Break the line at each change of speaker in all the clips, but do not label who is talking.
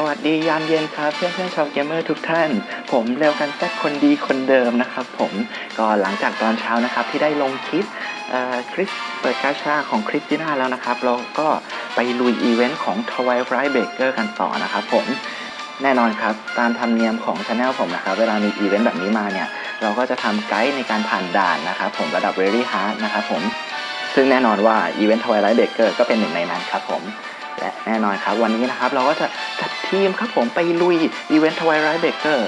สวัสดียามเย็นครับเพื่อนเพื่อนๆชาวเกมเมอร์ทุกท่าน ผมเร็วกันแซ่คนดีคนเดิมนะครับ ผมก็หลังจากตอนเช้านะครับที่ได้ลงคลิปเอ่อคลิปเปิดกาชาของคริสติน่าแล้วนะครับ เราก็ไปลุยอีเวนต์ของ Twilight Baker กันต่อนะครับผมแน่นอนครับ ตามธรรมเนียมของช anel ผมนะครับ เวลามีอีเวนต์แบบนี้มาเนี่ย เราก็จะทำไกด์ในการผ่านด่านนะครับผมระดับ Very Hard นะครับผมซึ่งแน่นอนว่าอีเวนต์ Twilight Baker ก็เป็นหนึ่งในนั้นครับผม และแน่นอนครับ วันนี้นะครับเราก็จะจัดทีมครับผมไปลุยอีเวนต์ Twilight Baker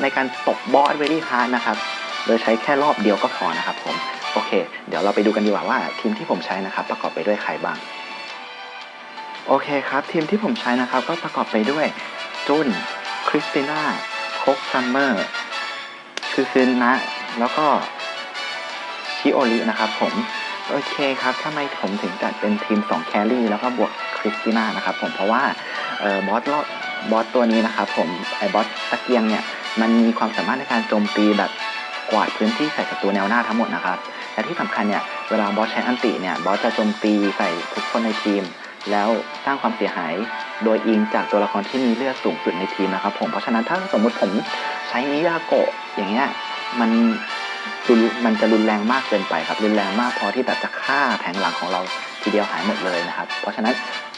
ในการตบบอส Very Hard นะครับ โดยใช้แค่รอบเดียวก็พอนะครับผม โอเค เดี๋ยวเราไปดูกันดีกว่าว่าทีมที่ผมใช้นะครับ ประกอบไปด้วยใครบ้าง โอเคครับ ทีมที่ผมใช้นะครับ ก็ประกอบไปด้วยจุนคริสติน่าโคกซัมเมอร์คือซึนนะ แล้วก็ชิโอรินะครับผม โอเคครับทำไมผมถึงจัดเป็นทีม 2 แครี่แล้วก็บวกคริสติน่านะครับผมเพราะว่าเออบอสรอบอสตัวนี้นะครับผมไอ้บอสตะเกียงเนี่ยมันมีความสามารถในการโจมตีแบบกวาดพื้นที่ใส่ศัตรูแนวหน้าทั้งหมดนะครับ และที่สำคัญเนี่ยเวลาบอสใช้อันติเนี่ยบอสจะโจมตีใส่ทุกคนในทีม แล้วสร้างความเสียหายโดยอิงจากตัวละครที่มีเลือดสูงสุดในทีมนะครับผมเพราะฉะนั้นถ้าสมมุติผมใช้นิยาโกะอย่างเงี้ยมัน รุนมันจะรุนแรงมากเกินไปครับรุนแรงมากพอที่แบบจะฆ่าแผงหลังของเราทีเดียวหายหมดเลยนะครับ เพราะฉะนั้น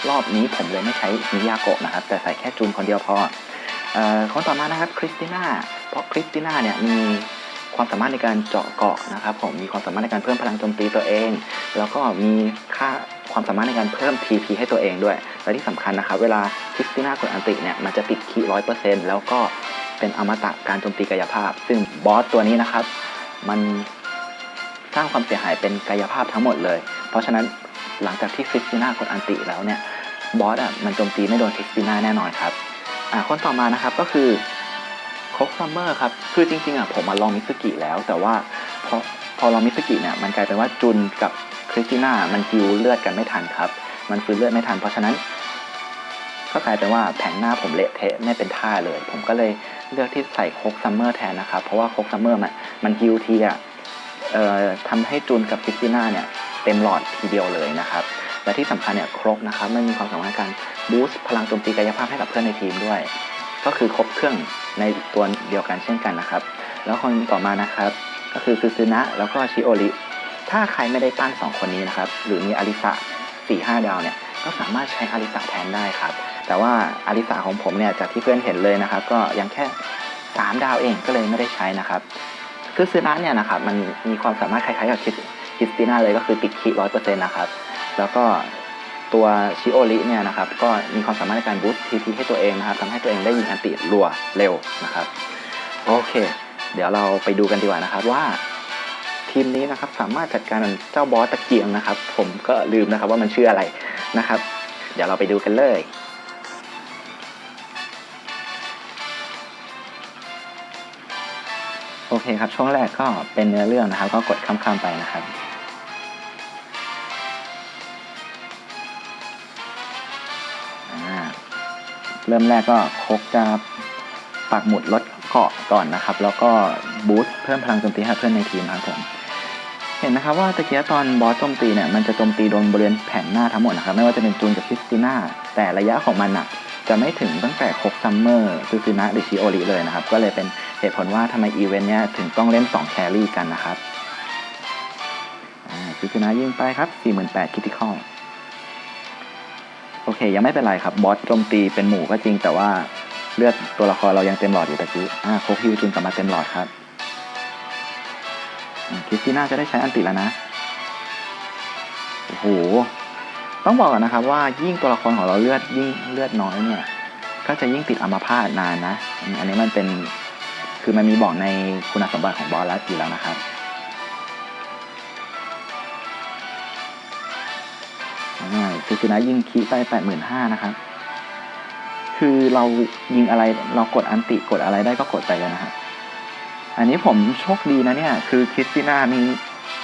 รอบนี้ผมเลยไม่ใช้นิยาโกะนะครับ แต่ใส่แค่จูนคนเดียวพอเอ่อคนต่อมานะครับคริสติน่าเพราะคริสติน่าเนี่ยมีความสามารถในการเจาะเกาะนะครับผมมีความสามารถในการเพิ่มพลังโจมตีตัวเอง แล้วก็มีค่าความสามารถในการเพิ่ม TP ให้ตัวเองด้วย และที่สำคัญนะครับ เวลาคริสติน่ากดอันติเนี่ยมันจะติดคีร้อยเปอร์เซ็นต์แล้วก็เป็นอมตะการโจมตีกายภาพ ซึ่งบอสตัวนี้นะครับ มันสร้างความเสียหายเป็นกายภาพทั้งหมดเลย เพราะฉะนั้นหลังจากที่คริสติน่ากดอันติแล้วเนี่ยบอสอะมันโจมตีไม่โดนคริสติน่าแน่นอนครับอ่าคนต่อมานะครับก็คือโคกซัมเมอร์ครับคือจริงๆอะผมมาลองมิสกิแล้ว แต่ว่าพอพอลองมิสกิเนี่ยมันกลายเป็นว่าจุนกับคริสติน่ามันฮิวเลือดกันไม่ทันครับ มันฟื้นเลือดไม่ทัน เพราะฉะนั้น ก็กลายเป็นว่าแผงหน้าผมเละเทะไม่เป็นท่าเลย ผมก็เลยเลือกที่ใส่โคกซัมเมอร์แทนนะครับ เพราะว่าโคกซัมเมอร์มันมันฮิวทีอะเอ่อทำให้จูนกับคริสติน่าเนี่ยเต็มหลอดทีเดียวเลยนะครับ และที่สำคัญเนี่ยครกนะครับไม่มีความสามารถการบูสต์พลังโจมตีกายภาพให้กับเพื่อนในทีมด้วย ก็คือครบเครื่องในตัวเดียวกันเช่นกันนะครับ แล้วคนต่อมานะครับ ก็คือซูซึนะแล้วก็ชิโอริถ้าใครไม่ได้ตั้งสองคนนี้นะครับ หรือมีอาริสะสี่ห้าดาวเนี่ย ก็สามารถใช้อาริสะแทนได้ครับ แต่ว่าอาริสะของผมเนี่ยจากที่เพื่อนเห็นเลยนะครับ ก็ยังแค่สามดาวเองก็เลยไม่ได้ใช้นะครับคือซึนะเนี่ยนะครับมันมีความสามารถคล้ายๆกับคิสคิสติน่าเลยก็คือติดคีร้อยเปอร์เซ็นต์นะครับ แล้วก็ตัวชิโอริเนี่ยนะครับก็มีความสามารถในการบูสต์ทีทีให้ตัวเองนะครับทำให้ตัวเองได้ยิงอันติรัวเร็วนะครับ โอเค เดี๋ยวเราไปดูกันดีกว่านะครับว่า ทีมนี้นะครับสามารถจัดการเจ้าบอสตะเกียงนะครับ ผมก็ลืมนะครับว่ามันชื่ออะไรนะครับ เดี๋ยวเราไปดูกันเลย เคครับ ช่วงแรกก็เป็นเนื้อเรื่องนะครับ ก็กดข้ามๆไปนะครับเริ่มแรกก็โคกจะปักหมุดลดเกาะก่อนนะครับ แล้วก็บูสต์เพิ่มพลังโจมตีให้เพื่อนในทีมครับผมเห็นนะครับว่าตะเกียตอนบอสโจมตีเนี่ยมันจะโจมตีโดนบริเวณแผงหน้าทั้งหมดนะครับ ไม่ว่าจะเป็นจูนกับคริสติน่าแต่ระยะของมันอะ จะไม่ถึงตั้งแต่โคกซัมเมอร์ซูซินะหรือชิโอริเลยนะครับ ก็เลยเป็นเหตุผลว่าทำไมอีเวนต์เนี้ยถึงต้องเล่น 2 แครี่กันนะครับซูซินะยิงไปครับ 48คิติคอลโอเค ยังไม่เป็นไรครับ บอสโจมตีเป็นหมู่ก็จริง แต่ว่าเลือดตัวละครเรายังเต็มหลอดอยู่ตะกี้อ่าโคกฮิวจูนกลับมาเต็มหลอดครับคริสติน่าจะได้ใช้อันติแล้วนะ โอ้โห ต้องบอกก่อนนะครับว่ายิ่งตัวละครของเราเลือดยิ่งเลือดน้อยเนี่ยก็จะยิ่งติดอัมพาตนานนะ อันนี้มันเป็นคือมันมีบอกในคุณสมบัติของบอสแล้วอยู่แล้วนะครับคือคือนะยิงคีไปแปดหมื่นห้านะครับ คือเรายิงอะไรเรากดอันติกดอะไรได้ก็กดไปเลยนะครับ อันนี้ผมโชคดีนะเนี่ย คือคริสติน่ามี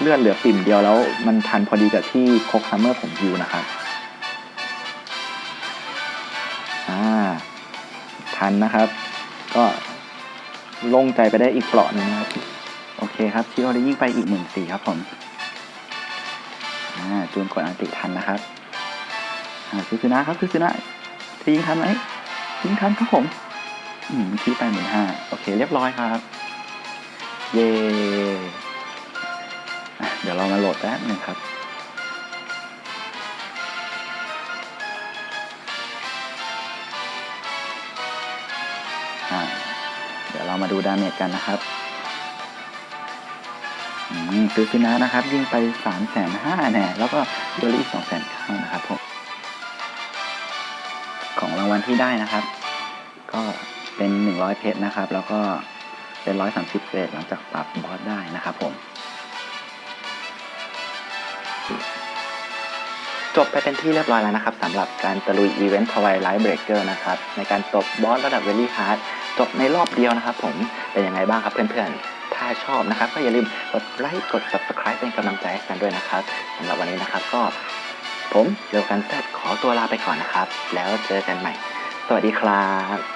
เลื่อดเหลือปิ่มเดียวแล้ว มันทันพอดีกับที่โคกซัมเมอร์ผมยิวนะครับอ่าทันนะครับ ก็โล่งใจไปได้อีกเปราะหนึงนะครับ โอเคครับชิโอได้ยิ่งไปอีกหมื่นสี่ครับผมอ่าจูนกดอันติทันนะครับอ่าคือซึนะครับคือซึนะจะยิงทันไหม
ยิงทันครับผม อืมที่แปหมื่นห้าโอเค เรียบร้อยครับ เย่ มาโหลดแป๊บนึงครับเดี๋ยวเรามาดูดาเมจกันนะครับอืมซื้อซินานะครับ ยิงไปสามแสนห้าแน่แล้วก็เดลี่สองแสนเก้านะครับผมของรางวัลที่ได้นะครับ ก็เป็นหนึ่งร้อยเพชรนะครับ แล้วก็เป็นร้อยสามสิบเกรดหลังจากปรับบอสได้นะครับผม
จบไปเป็นที่เรียบร้อยแล้วนะครับสำหรับการตะลุยอีเวนต์ทวายไลท์เบรกเกอร์นะครับในการตบบอสระดับเวลี่ฮาร์ดจบในรอบเดียวนะครับผมเป็นยังไงบ้างครับเพื่อนๆ ถ้าชอบนะครับ ก็อย่าลืมกดไลค์กด subscribe เป็นกำลังใจให้กันด้วยนะครับสำหรับวันนี้นะครับก็ผมเร็วกันเซตขอตัวลาไปก่อนนะครับ แล้วเจอกันใหม่ สวัสดีครับ